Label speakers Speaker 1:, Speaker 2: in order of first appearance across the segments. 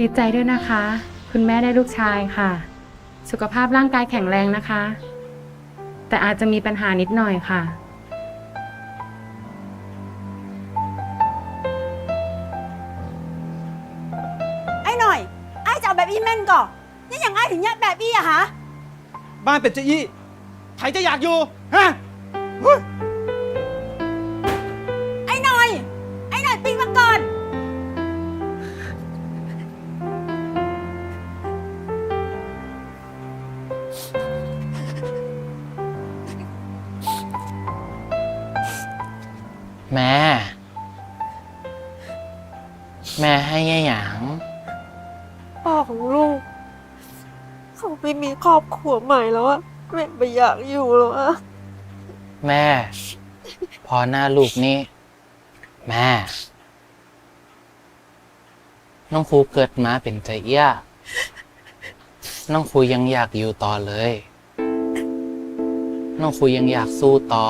Speaker 1: ดีใจด้วยนะคะ คุณแม่ได้ลูกชายค่ะ สุขภาพร่างกายแข็งแรงนะคะ แต่อาจจะมีปัญหานิดหน่อยค่ะ
Speaker 2: ไอ้หน่อย ไอ้จะเอาแบบอีแม่นก่อนนี่อย่างไอ้ถึงแยกแบบอีอะฮะ
Speaker 3: บ้านเป็ดเจะยี่ใครจะอยากอยู่ ฮะเฮ้ย
Speaker 4: แม่ให้แง่หยาง
Speaker 5: พ่อของลูก เขาไม่มีครอบครัวใหม่แล้วอะแม่ไม่อยากอยู่แล้วอะ
Speaker 4: แม่ พอหน้าลูกนี่ แม่ น้องครูเกิดมาเป็นใจเอี้ย น้องครูยังอยากอยู่ต่อเลย น้องครูยังอยากสู้ต่อ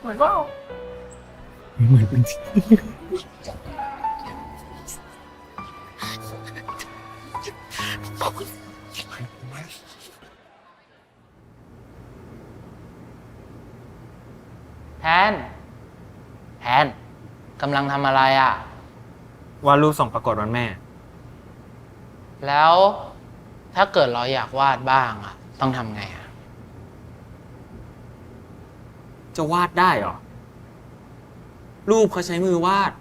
Speaker 3: เห
Speaker 6: มือนว่าเหมือนเป็นจริง
Speaker 4: แทน แทนกำลังทำอะไรอะ
Speaker 3: วาดรูปส่งประกวดวันแม่
Speaker 4: แล้วถ้าเกิดเราอยากวาดบ้างอะ ต้องทำไงอะ
Speaker 7: จะวาดได้เหรอ รูปเขาใช้มือวาด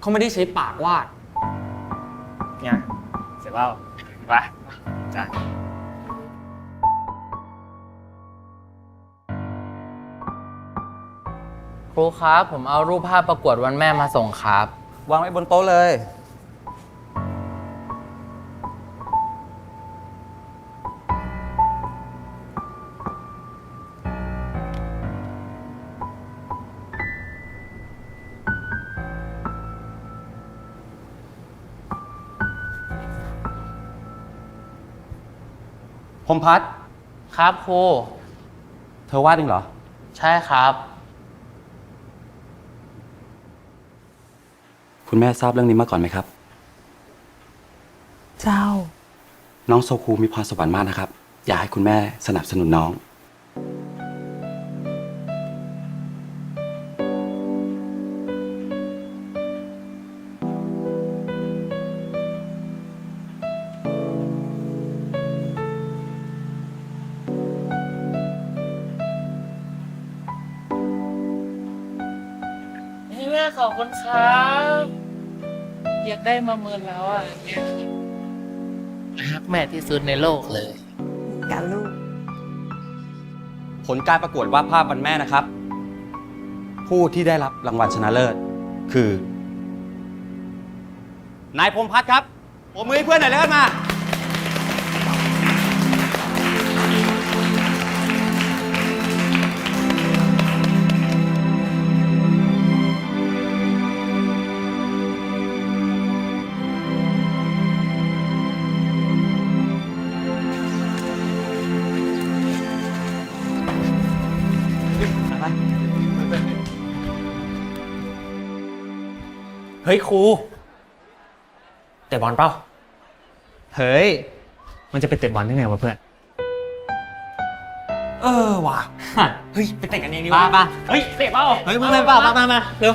Speaker 7: เขาไม่ได้ใช้ปากวาด
Speaker 3: เนี่ยเสร็จแล้วไปจ้ะ
Speaker 4: ครูครับ ผมเอารูปภาพประกวดวันแม่มาส่งครับ
Speaker 8: วางไว้บนโต๊ะเลย พรหมพัด
Speaker 4: ครับครู
Speaker 8: เธอวาดเองเหรอ
Speaker 4: ใช่ครับ
Speaker 8: คุณแม่ทราบเรื่องนี้มาก่อนไหมครับ
Speaker 5: เจ้า
Speaker 8: น้องโซคูมีพรสวรรค์มากนะครับ อยากให้คุณแม่สนับสนุนน้อง
Speaker 4: ขอบคุณครับ อยากได้มาเมินแล้วอะรักแม่ที่สุดในโลกเลย
Speaker 5: กันลูก
Speaker 8: ผลการประกวดวาดภาพวันแม่นะครับ ผู้ที่ได้รับรางวัลชนะเลิศ คือ นายพรหมพัฒน์ครับผมมือให้เพื่อนหน่อยเลยครับมา
Speaker 7: ฮ้ยครูแต่บอลเปล่า
Speaker 3: เฮ้ย มันจะไปเตะบอลได้ไงวะเพื่อน
Speaker 7: เออว่ะฮะเฮ้ยไปแต่งกันเองดีกว่า
Speaker 3: ป่ะ
Speaker 7: เฮ้ยเตะเปล่า
Speaker 3: เฮ้ยมึงไม่เปล่ามามามาเร็ว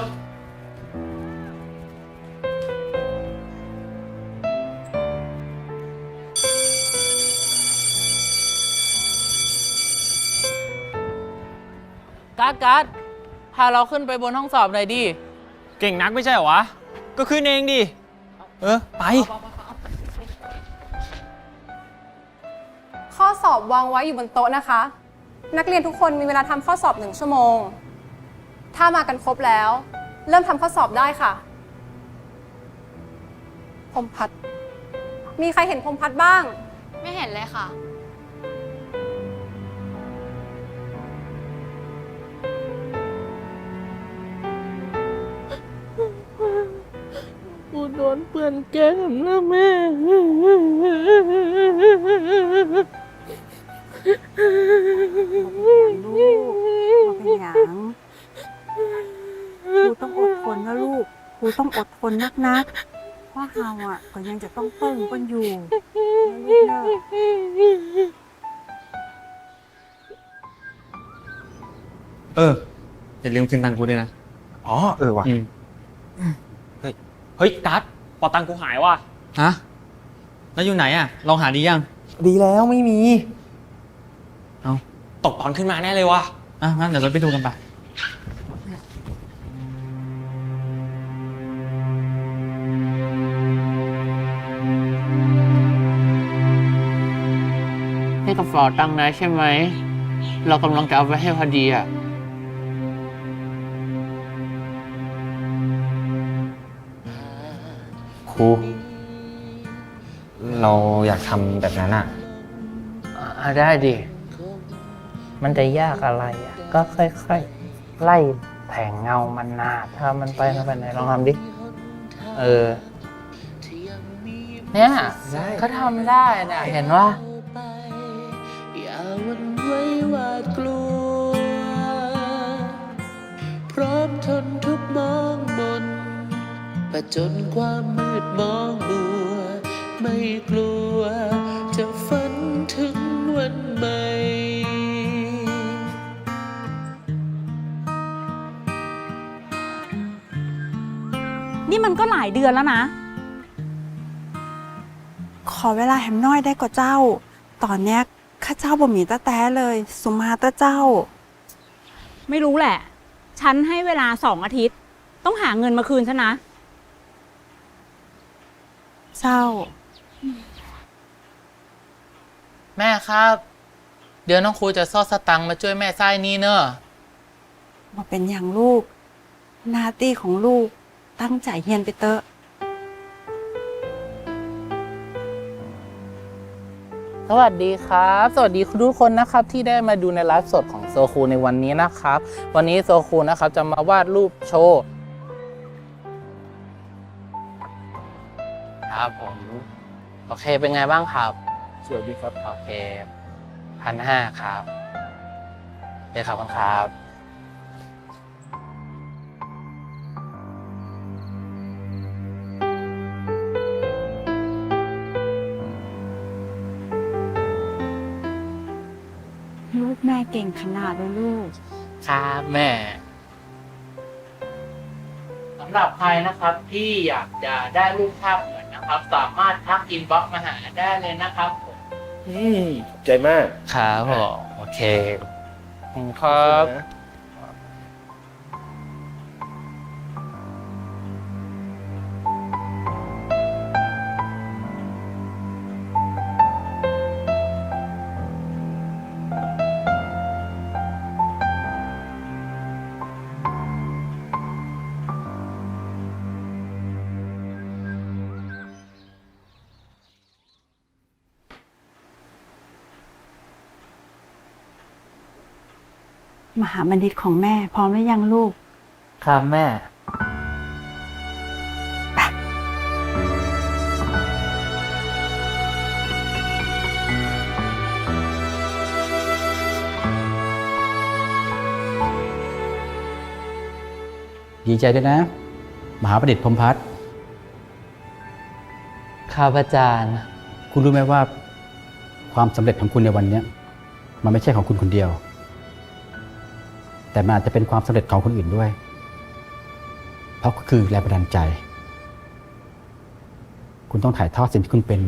Speaker 4: การ์ดการ์ดพาเราขึ้นไปบนห้องสอบหน่อยดิ
Speaker 7: เก่งนักไม่ใช่เหรอวะ ก็ขึ้นเองดิ เออ ไป
Speaker 9: ข้อสอบวางไว้อยู่บนโต๊ะนะคะ นักเรียนทุกคนมีเวลาทำข้อสอบหนึ่งชั่วโมง ถ้ามากันครบแล้ว เริ่มทำข้อสอบได้ค่ะ พรมพัดมีใครเห็นพรมพัดบ้าง
Speaker 10: ไม่เห็นเลยค่ะ
Speaker 4: นเปื่อนแก้มนะแม่
Speaker 2: ลูกมาเป็นหยังครูต้องอดทนนะลูกครูต้องอดทนนักๆเพราะเฮาอะก็ยังจะต้องเปิ้งกันอยู่นะลูกเนอะ
Speaker 7: เอออย่าลืมคืนตังค์กูด้วยนะ
Speaker 8: อ๋อ เออว่ะ
Speaker 7: อืม เฮ้ย เฮ้ยกัสป อตังค์กูหายว่ะฮะแล้วอยู่ไหนอะลองหาดียัง
Speaker 6: ดีแล้วไม่มี
Speaker 7: เอาตกตอนขึ้นมาแน่เลยว่ะอะงั้นเดี๋ยวเราไปดูกันไป
Speaker 4: ให้กับฟอตังค์นะใช่ไหม เรากำลังจะเอาไปให้พอดีอะ
Speaker 3: ครู เราอยากทำแบบนั้นอะ
Speaker 4: อ่าได้ดิ มันจะยากอะไรอะ ก็ค่อยๆ ไล่แผงเงามันนาถ้ามันไปมันไปไหนลองทำดิ เออ เนี่ย ก็ทำได้นะเห็นว่า
Speaker 11: อย่าหวันไหว้หวาดกลัว พร้อมทนทุกข์มองมน ประจนความมืดมองมัว ไม่กลัว จะฝันถึงวันใหม่
Speaker 2: นี่มันก็หลายเดือนแล้วนะ ขอเวลาแหมน้อยได้ก็เจ้า ตอนเนี้ยข้าเจ้าบ่มีตะแต้เลย สุมาตะเจ้า
Speaker 10: ไม่รู้แหละ ฉันให้เวลาสองอาทิตย์ ต้องหาเงินมาคืนฉันนะ
Speaker 2: เจ้า
Speaker 4: แม่ครับ เดี๋ยวน้องครูจะซ่อสตังค์มาช่วยแม่ไส้นี้เนอะ
Speaker 2: มาเป็นอย่างลูก หนาตี้ของลูกตั้งใจเฮียนไปเตอะ
Speaker 4: สวัสดีครับ สวัสดีทุกคนนะครับที่ได้มาดูในไลฟ์สดของโซคูในวันนี้นะครับ วันนี้โซคูนะครับจะมาวาดรูปโชว์ โอเคเป็นไงบ้างครับ สวยดีครับ โอเคพันห้าครับโอเคครับครับ
Speaker 2: ลูกแม่เก่งขนาดเลยลูก
Speaker 4: ครับแม่สำหรับใครนะครับที่อยากจะได้รูปภาพเหมือ นนะครับ สามารถทักอินบ็อกซ์มาหาได้เลยนะครับผม
Speaker 6: อืมใจมาก
Speaker 4: ครับผมโอเคขอบคุณครับ
Speaker 2: มหาบัณฑิตของแม่ พร้อมหรือยังลูก
Speaker 4: ครับแม่
Speaker 6: ดีใจด้วยนะ มหาประดิษฐ์พรหมพัฒน์
Speaker 4: ครับอาจารย์
Speaker 6: คุณรู้ไหมว่า ความสำเร็จของคุณในวันเนี้ยมันไม่ใช่ของคุณคนเดียว แต่มันอาจจะเป็นความสำเร็จของคนอื่นด้วย เพราะก็คือแรงบันดาลใจ คุณต้องถ่ายทอดสิ่งที่คุณเป็น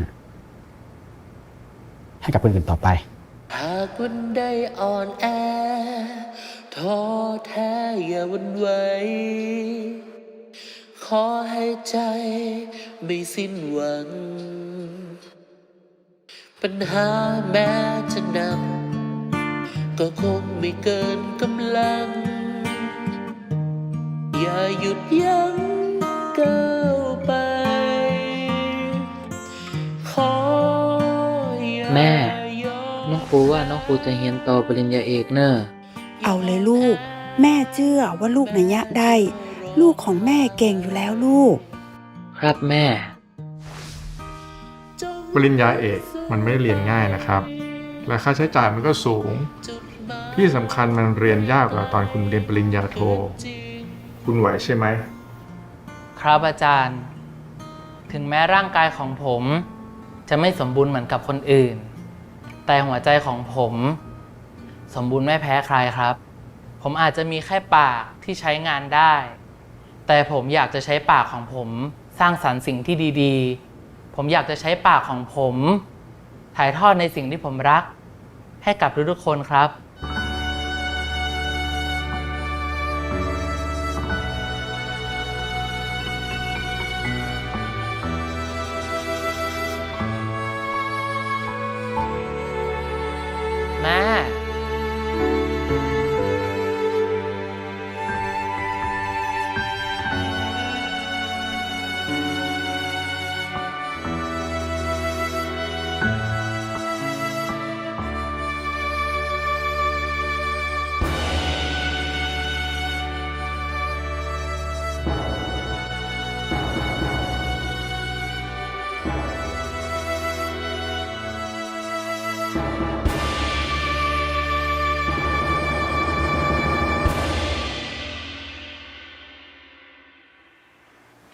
Speaker 6: ให้กับคนอื่นต่อไป
Speaker 11: หากวันใดอ่อนแอท้อแท้อย่าหวันไหวขอให้ใจไม่สิ้นหวัง ปัญหาแม้จะหนัก ก็คงไม่เกินกำลัง อย่าหยุดยั้งก้าวไป ขออย่า
Speaker 4: แม่
Speaker 11: ยอม
Speaker 4: น้องครูว่าน้องครูจะเรียนต่อปริญญาเอกเนอะ
Speaker 2: เอาเลยลูก แม่เชื่อว่าลูกนยะได้ ลูกของแม่เก่งอยู่แล้วลูก
Speaker 4: ครับแม่
Speaker 6: ปริญญาเอกมันไม่ได้เรียนง่ายนะครับ และค่าใช้จ่ายมันก็สูง ที่สำคัญมันเรียนยากกว่าตอนคุณเรียนปริญญาโท คุณไหวใช่ไหม
Speaker 4: ครับอาจารย์ ถึงแม้ร่างกายของผมจะไม่สมบูรณ์เหมือนกับคนอื่น แต่หัวใจของผม สมบูรณ์ไม่แพ้ใครครับ ผมอาจจะมีแค่ปากที่ใช้งานได้ แต่ผมอยากจะใช้ปากของผมสร้างสรรค์สิ่งที่ดีๆ ผมอยากจะใช้ปากของผม ถ่ายทอดในสิ่งที่ผมรัก ให้กับทุกๆคนครับ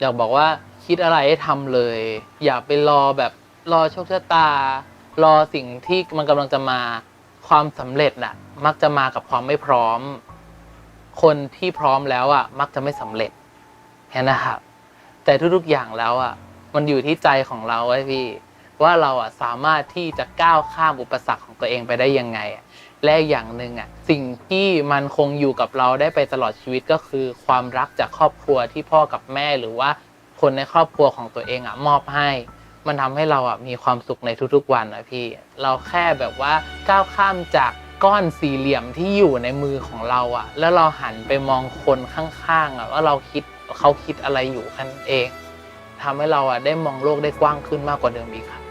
Speaker 4: อยากบอกว่าคิดอะไรให้ทำเลย อย่าไปรอแบบรอโชคชะตา รอสิ่งที่มันกำลังจะมาความสำเร็จน่ะ มักจะมากับความไม่พร้อม คนที่พร้อมแล้วอะ มักจะไม่สำเร็จแค่นะครับ แต่ทุกๆอย่างแล้วอะ มันอยู่ที่ใจของเราไว้พี่ ว่าเราอะสามารถที่จะก้าวข้ามอุปสรรคของตัวเองไปได้ยังไงอะ และอย่างหนึ่งอะสิ่งที่มันคงอยู่กับเราได้ไปตลอดชีวิตก็คือ ความรักจากครอบครัวที่พ่อกับแม่หรือว่าคนในครอบครัวของตัวเองอะมอบให้ มันทำให้เราอะมีความสุขในทุกๆวันนะพี่ เราแค่แบบว่าก้าวข้ามจากก้อนสี่เหลี่ยมที่อยู่ในมือของเราอะ แล้วเราหันไปมองคนข้างๆอะว่าเราคิดเขาคิดอะไรอยู่แค่นั้นเองทำให้เราอะได้มองโลกได้กว้างขึ้นมากกว่าเดิมอีกครับ